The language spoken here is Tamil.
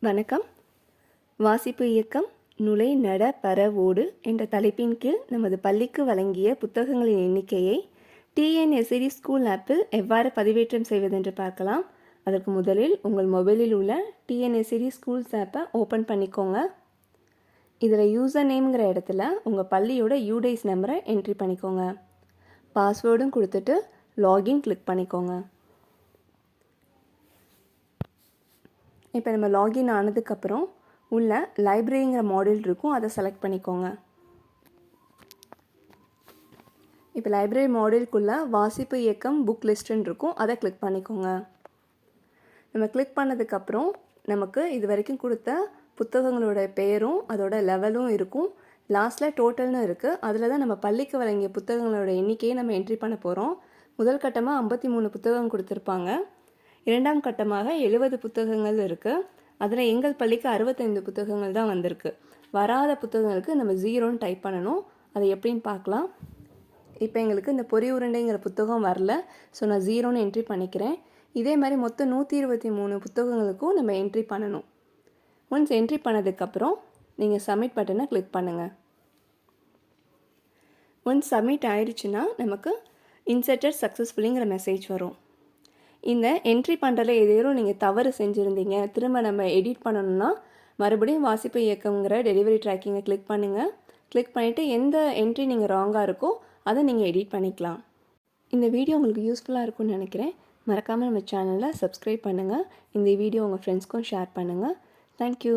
வணக்கம். வாசிப்பு இயக்கம் நுழை நட பர ஓடு என்ற தலைப்பின் கீழ் நமது பள்ளிக்கு வழங்கிய புத்தகங்களின் எண்ணிக்கையை டிஎன்எஸ்இடி ஸ்கூல் ஆப்பில் எவ்வாறு பதிவேற்றம் செய்வதென்று பார்க்கலாம். அதற்கு முதலில் உங்கள் மொபைலில் உள்ள டிஎன்எஸ்இடி ஸ்கூல்ஸ் ஆப்பை ஓப்பன் பண்ணிக்கோங்க. இதில் யூசர் நேம்ங்கிற இடத்துல உங்கள் பள்ளியோட யூடைஸ் நம்பரை என்ட்ரி பண்ணிக்கோங்க. பாஸ்வேர்டும் கொடுத்துட்டு லாகின் கிளிக் பண்ணிக்கோங்க. இப்போ நம்ம லாகின் ஆனதுக்கப்புறம் உள்ள லைப்ரரிங்கிற மாடியூல் இருக்கும். அதை செலக்ட் பண்ணிக்கோங்க. இப்போ லைப்ரரி மாடியூல்குள்ளே வாசிப்பு இயக்கம் புக் லிஸ்ட்டுன்னு இருக்கும். அதை கிளிக் பண்ணிக்கோங்க. நம்ம கிளிக் பண்ணதுக்கப்புறம் நமக்கு இது வரைக்கும் கொடுத்த புத்தகங்களோட பெயரும் அதோட லெவலும் இருக்கும். லாஸ்ட்டில் டோட்டல்னு இருக்குது அதில் தான் நம்ம பள்ளிக்கு வழங்கிய புத்தகங்களோட எண்ணிக்கையை நம்ம என்ட்ரி பண்ண போகிறோம் முதல் கட்டமாக ஐம்பத்தி மூணு புத்தகம் கொடுத்துருப்பாங்க. இரண்டாம் கட்டமாக எழுபது புத்தகங்கள் இருக்குது அதில் எங்கள் பள்ளிக்கு அறுபத்தைந்து புத்தகங்கள் தான் வந்திருக்கு. வராத புத்தகங்களுக்கு நம்ம ஜீரோன்னு டைப் பண்ணணும். அது எப்படின்னு பார்க்கலாம். இப்போ எங்களுக்கு இந்த பொறி உருண்டைங்கிற புத்தகம் வரல. ஸோ நான் ஜீரோன்னு என்ட்ரி பண்ணிக்கிறேன். இதே மாதிரி மொத்தம் நூற்றி இருபத்தி மூணு புத்தகங்களுக்கும் நம்ம என்ட்ரி பண்ணணும். ஒன்ஸ் என்ட்ரி பண்ணதுக்கப்புறம் நீங்கள் சப்மிட் பட்டனை கிளிக் பண்ணுங்கள் ஒன்ஸ் சப்மிட் ஆயிடுச்சுன்னா நமக்கு இன்சர்டட் சக்ஸஸ்ஃபுல்லிங்கிற மெசேஜ் வரும். இந்த என்ட்ரி பண்ணுறதுல ஏதேனும் நீங்கள் தவறு செஞ்சுருந்தீங்க திரும்ப நம்ம எடிட் பண்ணணும்னா மறுபடியும் வாசிப்பு இயக்கங்கிற டெலிவரி ட்ராக்கிங்கை கிளிக் பண்ணுங்கள் கிளிக் பண்ணிவிட்டு எந்த என்ட்ரி நீங்கள் ராங்காக இருக்கோ அதை நீங்கள் எடிட் பண்ணிக்கலாம். இந்த வீடியோ உங்களுக்கு யூஸ்ஃபுல்லாக இருக்கும்னு நினைக்கிறேன். மறக்காமல் நம்ம சேனலை சப்ஸ்கிரைப் பண்ணுங்கள் இந்த வீடியோ உங்கள் ஃப்ரெண்ட்ஸ்க்கும் ஷேர் பண்ணுங்கள் தேங்க்யூ